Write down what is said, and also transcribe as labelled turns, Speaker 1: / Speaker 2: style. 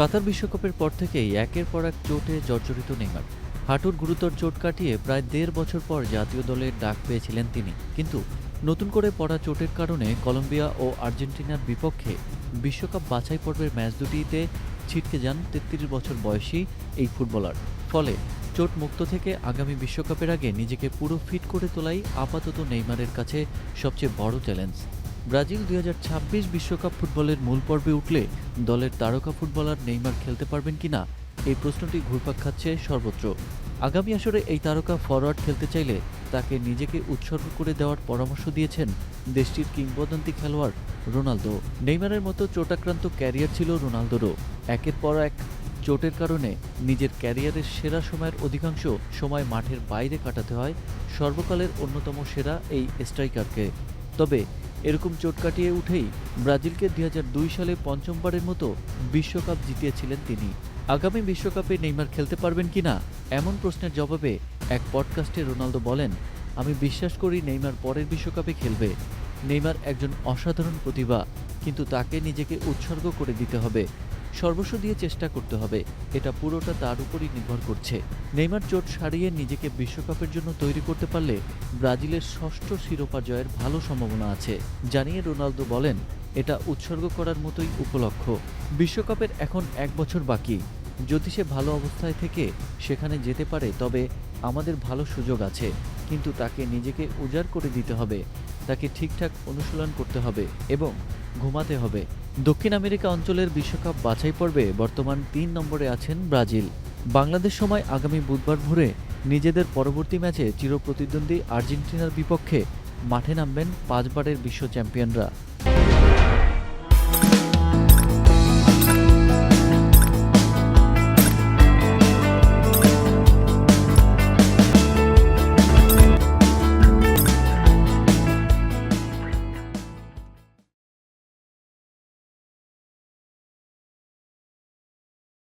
Speaker 1: কাতার বিশ্বকাপের পর থেকেই একের পর এক চোটে জর্জরিত নেইমার। হাঁটুর গুরুতর চোট কাটিয়ে প্রায় দেড় বছর পর জাতীয় দলের ডাক পেয়েছিলেন তিনি। কিন্তু নতুন করে পড়া চোটের কারণে কলম্বিয়া ও আর্জেন্টিনার বিপক্ষে বিশ্বকাপ বাছাই পর্বের ম্যাচ দুটিতে ছিটকে যান তেত্রিশ বছর বয়সী এই ফুটবলার। ফলে চোট মুক্ত থেকে আগামী বিশ্বকাপের আগে নিজেকে পুরো ফিট করে তোলাই আপাতত নেইমারের কাছে সবচেয়ে বড় চ্যালেঞ্জ। ব্রাজিল দুই বিশ্বকাপ ফুটবলের মূল পর্বে উঠলে দলের তারকা ফুটবলার নেইমার খেলতে পারবেন কিনা এই প্রশ্নটি ঘুরপাক খাচ্ছে সর্বত্র। আগামী আসরে এই তারকা ফরওয়ার্ড খেলতে চাইলে তাকে নিজেকে উৎসর্গ করে দেওয়ার পরামর্শ দিয়েছেন দেশটির কিংবদন্তি খেলোয়াড় রোনালদো। নেইমারের মতো চোটাক্রান্ত ক্যারিয়ার ছিল রোনালদোরও। একের পর এক চোটের কারণে নিজের ক্যারিয়ারের সেরা সময়ের অধিকাংশ সময় মাঠের বাইরে কাটাতে হয় সর্বকালের অন্যতম সেরা এই স্ট্রাইকারকে। তবে এরকম চোট কাটিয়ে উঠেই ব্রাজিলকে দুই হাজার দুই সালে পঞ্চমবারের মতো বিশ্বকাপ জিতিয়েছিলেন তিনি। আগামী বিশ্বকাপে নেইমার খেলতে পারবেন কি না, এমন প্রশ্নের জবাবে এক পডকাস্টে রোনালদো বলেন, আমি বিশ্বাস করি নেইমার পরের বিশ্বকাপে খেলবে। নেইমার একজন অসাধারণ প্রতিভা, কিন্তু তাকে নিজেকে উৎসর্গ করে দিতে হবে। সর্বস্ব দিয়ে চেষ্টা করতে হবে। এটা পুরোটা তার উপরই নির্ভর করছে। নেইমার চোট সারিয়ে নিজেকে বিশ্বকাপের জন্য তৈরি করতে পারলে ব্রাজিলের ষষ্ঠ শিরোপা জয়ের ভালো সম্ভাবনা আছে। জানিয়ে রোনালদো বলেন, এটা উৎসর্গ করার মতোই উপলক্ষ। বিশ্বকাপের এখন এক বছর বাকি। যদি সে ভালো অবস্থায় থেকে সেখানে যেতে পারে, তবে আমাদের ভালো সুযোগ আছে। কিন্তু তাকে নিজেকে উজাড় করে দিতে হবে, তাকে ঠিকঠাক অনুশীলন করতে হবে এবং ঘুমাতে হবে। দক্ষিণ আমেরিকা অঞ্চলের বিশ্বকাপ বাছাই পর্বে বর্তমান তিন নম্বরে আছেন ব্রাজিল। বাংলাদেশ সময় আগামী বুধবার ভোরে নিজেদের পরবর্তী ম্যাচে চিরপ্রতিদ্বন্দ্বী আর্জেন্টিনার বিপক্ষে মাঠে নামবেন পাঁচবারের বিশ্ব চ্যাম্পিয়নরা।